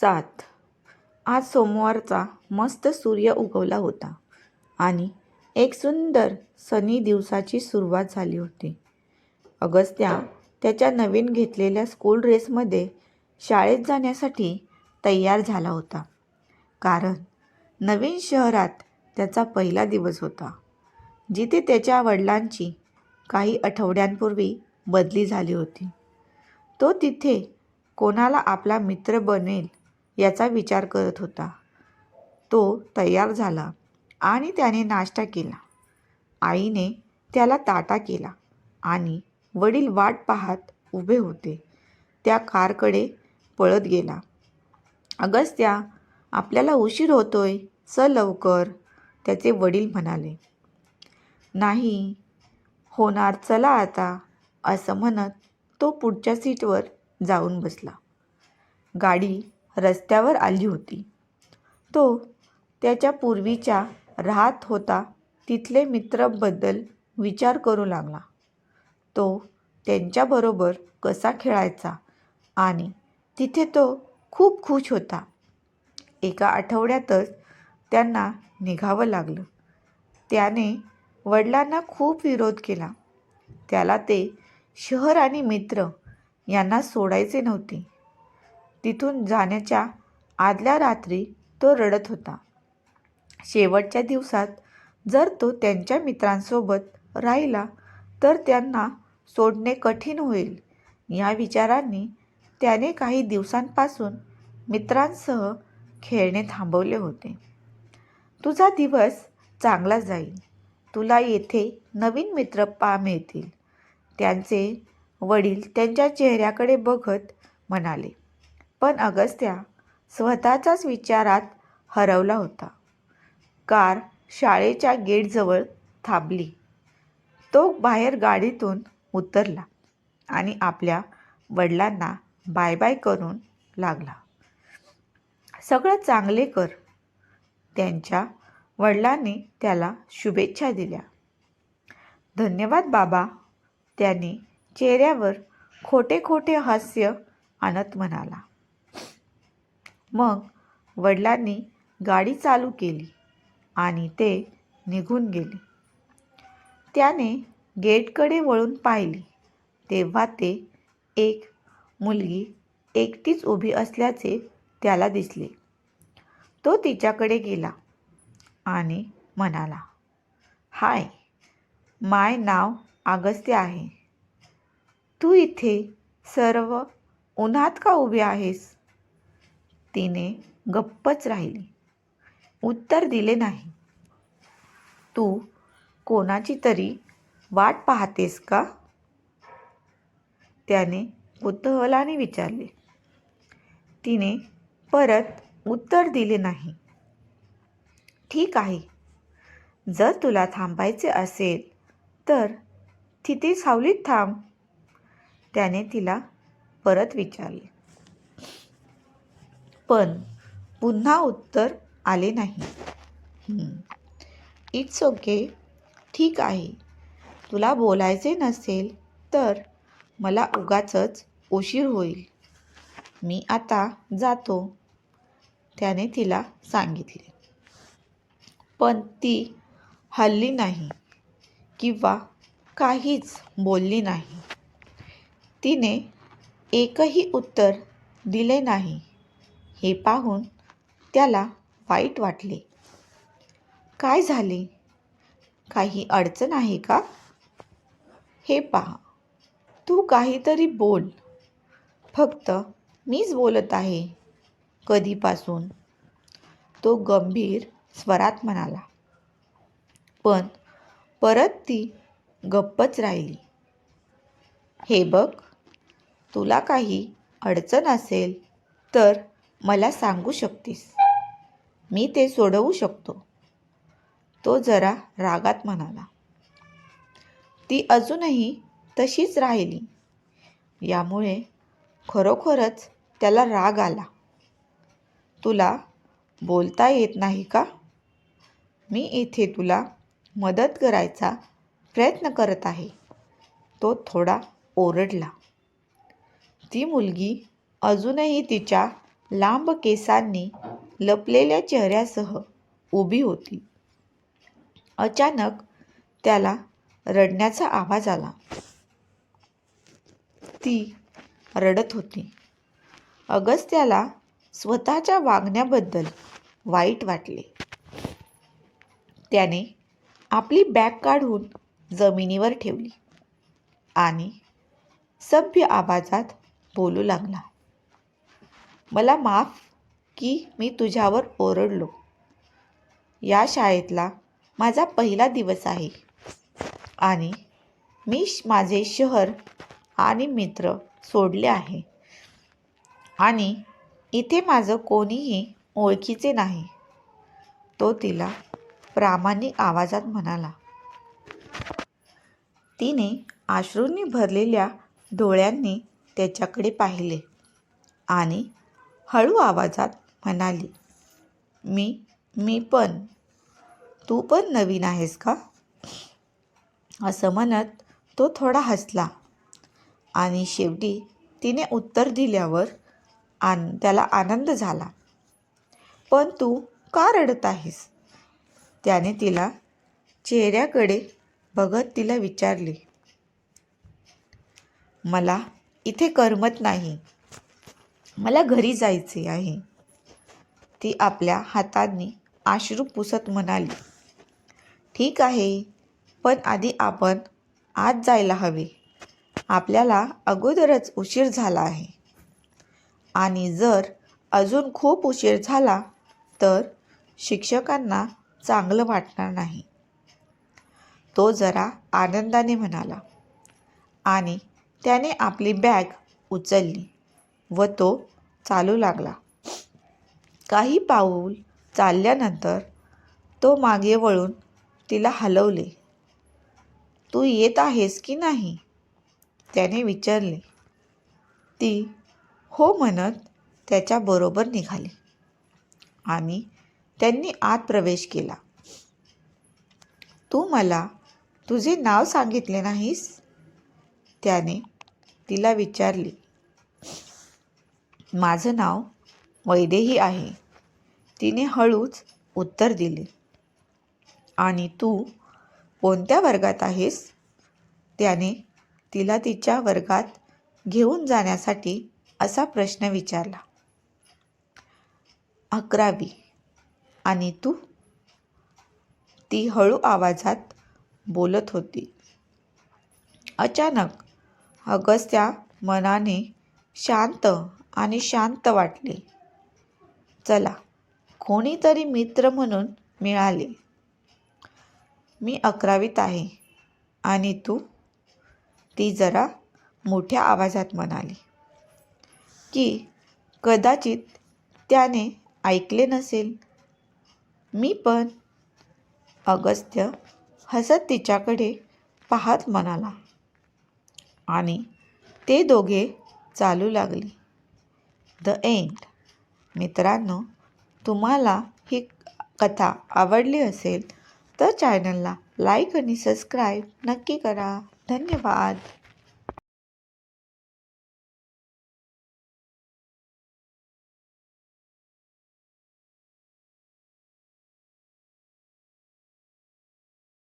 सात. आज सोमवारचा मस्त सूर्य उगवला होता आणि एक सुंदर सनी दिवसाची सुरुवात झाली होती. अगस्त्या त्याच्या नवीन घेतलेल्या स्कूल ड्रेसमध्ये शाळेत जाण्यासाठी तयार झाला होता. कारण नवीन शहरात त्याचा पहिला दिवस होता. जिथे त्याच्या वडिलांची काही आठवड्यांपूर्वी बदली झाली होती. तो तिथे कोणाला आपला मित्र बनेल याचा विचार करत होता. तो तयार झाला आणि त्याने नाश्ता केला. आईने त्याला ताटा केला आणि वडील वाट पाहत उभे होते. त्या कारकडे पळत गेला. अगस्त्या आपल्याला उशीर होतोय. चल लवकर त्याचे वडील म्हणाले. नाही होणार चला आता असं म्हणत तो पुढच्या सीटवर जाऊन बसला. गाडी रस्त्यावर आली होती. तो त्याच्या पूर्वीच्या राहत होता तिथले मित्रबद्दल विचार करू लागला. तो त्यांच्याबरोबर कसा खेळायचा आणि तिथे तो खूप खुश होता. एका आठवड्यातच त्यांना निघावं लागलं. त्याने वडिलांना खूप विरोध केला. त्याला ते शहर आणि मित्र यांना सोडायचे नव्हते. तिथून जाण्याच्या आदल्या रात्री तो रडत होता. शेवटच्या दिवसात जर तो त्यांच्या मित्रांसोबत राहिला तर त्यांना सोडणे कठीण होईल. या विचारांनी त्याने काही दिवसांपासून मित्रांसह खेळणे थांबवले होते. तुझा दिवस चांगला जाईल. तुला येथे नवीन मित्र पा मिळतील. त्यांचे वडील त्यांच्या चेहऱ्याकडे बघत म्हणाले. पण अगस्त्या स्वतःचाच विचारात हरवला होता. कार शाळेच्या गेटजवळ थांबली. तो बाहेर गाडीतून उतरला आणि आपल्या वडिलांना बाय बाय करून लागला. सगळं चांगले कर. त्यांच्या वडिलांनी त्याला शुभेच्छा दिल्या. धन्यवाद बाबा त्याने चेहऱ्यावर खोटे खोटे हास्य आणत म्हणाला. मग वडिलांनी गाडी चालू केली आणि ते निघून गेले. त्याने गेटकडे वळून पाहिली. तेव्हा ते एक मुलगी एकटीच उभी असल्याचे त्याला दिसले. तो तिच्याकडे गेला आणि म्हणाला हाय माय नाव अगस्त्य आहे. तू इथे सर्व उन्हात का उभी आहेस? तिने गप्पच राहिली. उत्तर दिले नाही. तू कोणाची तरी वाट पाहतेस का? त्याने कुतूहलाने विचारले. तिने परत उत्तर दिले नाही. ठीक आहे. जर तुला थांबायचे असेल तर तिथे सावलीत थांब. त्याने तिला परत विचारले. पण पुन्हा उत्तर आले नाही. इट्स ओके ठीक आहे. तुला बोलायचे नसेल तर मला उगाचच उशीर होईल. मी आता जातो. त्याने तिला सांगितले. पण ती हल्ली नाही किंवा काहीच बोलली नाही. तिने एकही उत्तर दिले नाही. हे पाहून त्याला वाईट वाटले. काय झाले? काही अडचण आहे का? हे पहा. तू काहीतरी बोल. फक्त मीच बोलत आहे. कधीपासून? तो गंभीर स्वरात म्हणाला. पण परत ती गप्पच राहिली. हे बघ तुला काही अडचण असेल तर मला सांगू शकतेस. मी ते सोडवू शकतो. तो जरा रागात म्हणाला. ती अजूनही तशीच राहिली. यामुळे खरोखरच त्याला राग आला. तुला बोलता येत नाही का? मी इथे तुला मदत करायचा प्रयत्न करत आहे. तो थोडा ओरडला. ती मुलगी अजूनही तिच्या लांब केसांनी लपलेल्या चेहऱ्यासह उभी होती. अचानक त्याला रडण्याचा आवाज आला. ती रडत होती. अगस्त्याला स्वतःच्या वागण्याबद्दल वाईट वाटले. त्याने आपली बॅग काढून जमिनीवर ठेवली आणि सभ्य आवाजात बोलू लागला. मला माफ की मी तुझ्यावर ओरडलो. या शाळेतला माझा पहिला दिवस आहे. आणि मी माझे शहर आणि मित्र सोडले आहे. आणि इथे माझं कोणीही ओळखीचे नाही. तो तिला प्रामाणिक आवाजात म्हणाला. तिने आश्रूंनी भरलेल्या डोळ्यांनी त्याच्याकडे पाहिले आणि हळू आवाजात म्हणाली मी मी पण. तू पण नवीन आहेस का? असं म्हणत तो थोडा हसला आणि शेवटी तिने उत्तर दिल्यावर आन त्याला आनंद झाला. पण तू का रडत आहेस? त्याने तिला चेहऱ्याकडे बघत तिला विचारले मला इथे करमत नाही. मला घरी जायचे आहे. ती आपल्या हातांनी आश्रू पुसत म्हणाली ठीक आहे पण आधी आपण आत जायला हवे. आपल्याला अगोदरच उशीर झाला आहे. आणि जर अजून खूप उशीर झाला तर शिक्षकांना चांगलं वाटणार नाही. तो जरा आनंदाने म्हणाला. आणि त्याने आपली बॅग उचलली. व तो चालू लागला. काही पाऊल चालल्यानंतर तो मागे वळून तिला हलवले. तू येत आहेस की नाही? त्याने विचारले. ती हो म्हणत त्याच्याबरोबर निघाली. आणि त्यांनी आत प्रवेश केला. तू मला तुझे नाव सांगितले नाहीस? त्याने तिला विचारले. माझं नाव वैदेही आहे. तिने हळूच उत्तर दिले. आणि तू कोणत्या वर्गात आहेस? त्याने तिला तिच्या वर्गात घेऊन जाण्यासाठी असा प्रश्न विचारला. अकरावी. आणि तू? ती हळू आवाजात बोलत होती. अचानक अगस्त्या मनाने शांत आणि शांत वाटले. चला कोणीतरी मित्र म्हणून मिळाले. मी अकरावीत आहे. आणि तू? ती जरा मोठ्या आवाजात म्हणाली. की कदाचित त्याने ऐकले नसेल. मी पण. अगस्त्य हसत तिच्याकडे पाहत म्हणाला. आणि ते दोघे चालू लागले. The end. मित्रांनो तुम्हाला ही कथा आवडली असेल तर चॅनलला लाईक आणि सबस्क्राईब नक्की करा. धन्यवाद.